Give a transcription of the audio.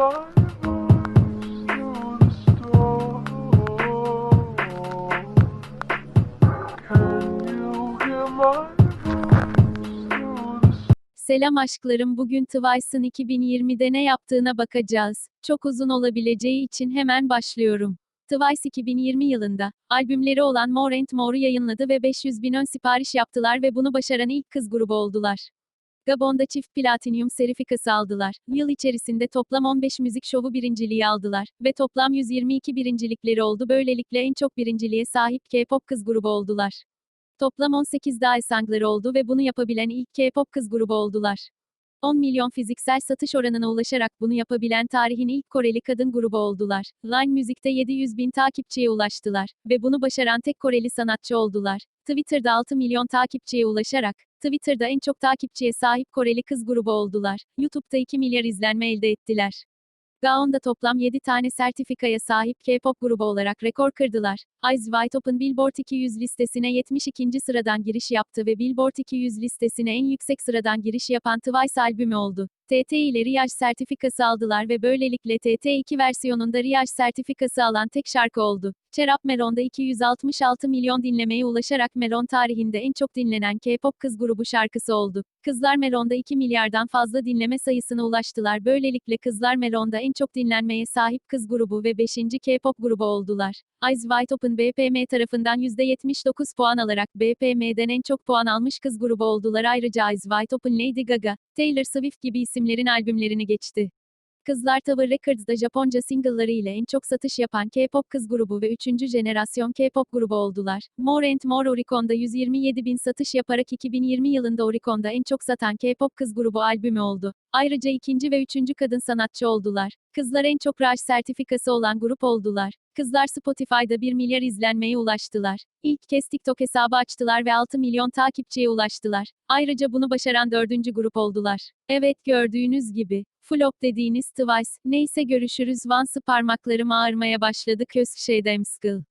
Selam aşklarım bugün Twice'ın 2020'de ne yaptığına bakacağız. Çok uzun olabileceği için hemen başlıyorum. Twice 2020 yılında, albümleri olan More and More'u yayınladı ve 500 bin ön sipariş yaptılar ve bunu başaran ilk kız grubu oldular. Gabon'da çift platinyum serifikası aldılar. Yıl içerisinde toplam 15 müzik şovu birinciliği aldılar ve toplam 122 birincilikleri oldu. Böylelikle en çok birinciliğe sahip K-pop kız grubu oldular. Toplam 18 daha sangları oldu ve bunu yapabilen ilk K-pop kız grubu oldular. 10 milyon fiziksel satış oranına ulaşarak bunu yapabilen tarihin ilk Koreli kadın grubu oldular. Line Müzik'te 700 bin takipçiye ulaştılar ve bunu başaran tek Koreli sanatçı oldular. Twitter'da 6 milyon takipçiye ulaşarak, Twitter'da en çok takipçiye sahip Koreli kız grubu oldular. YouTube'da 2 milyar izlenme elde ettiler. Gaon'da toplam 7 tane sertifikaya sahip K-pop grubu olarak rekor kırdılar. Eyes Wide Open Billboard 200 listesine 72. sıradan giriş yaptı ve Billboard 200 listesine en yüksek sıradan giriş yapan Twice albümü oldu. TT ile Riyaj sertifikası aldılar ve böylelikle TT2 versiyonunda Riyaj sertifikası alan tek şarkı oldu. Çerap Melon'da 266 milyon dinlemeye ulaşarak Melon tarihinde en çok dinlenen K-pop kız grubu şarkısı oldu. Kızlar Melon'da 2 milyardan fazla dinleme sayısına ulaştılar. Böylelikle Kızlar Melon'da en çok dinlenmeye sahip kız grubu ve 5. K-pop grubu oldular. Eyes Wide Open BPM tarafından %79 puan alarak BPM'den en çok puan almış kız grubu oldular. Ayrıca Eyes Wide Open Lady Gaga, Taylor Swift gibi isimlerin albümlerini geçti. Kızlar Tower Records'da Japonca single'ları ile en çok satış yapan K-pop kız grubu ve 3. jenerasyon K-pop grubu oldular. More and More Oricon'da 127 bin satış yaparak 2020 yılında Oricon'da en çok satan K-pop kız grubu albümü oldu. Ayrıca ikinci ve üçüncü kadın sanatçı oldular. Kızlar en çok Raj sertifikası olan grup oldular. Kızlar Spotify'da 1 milyar izlenmeye ulaştılar. İlk kez TikTok hesabı açtılar ve 6 milyon takipçiye ulaştılar. Ayrıca bunu başaran dördüncü grup oldular. Evet gördüğünüz gibi. Flop dediğiniz Twice. Neyse görüşürüz. Vansı parmaklarım ağrımaya başladı. Köz şeydemskıl.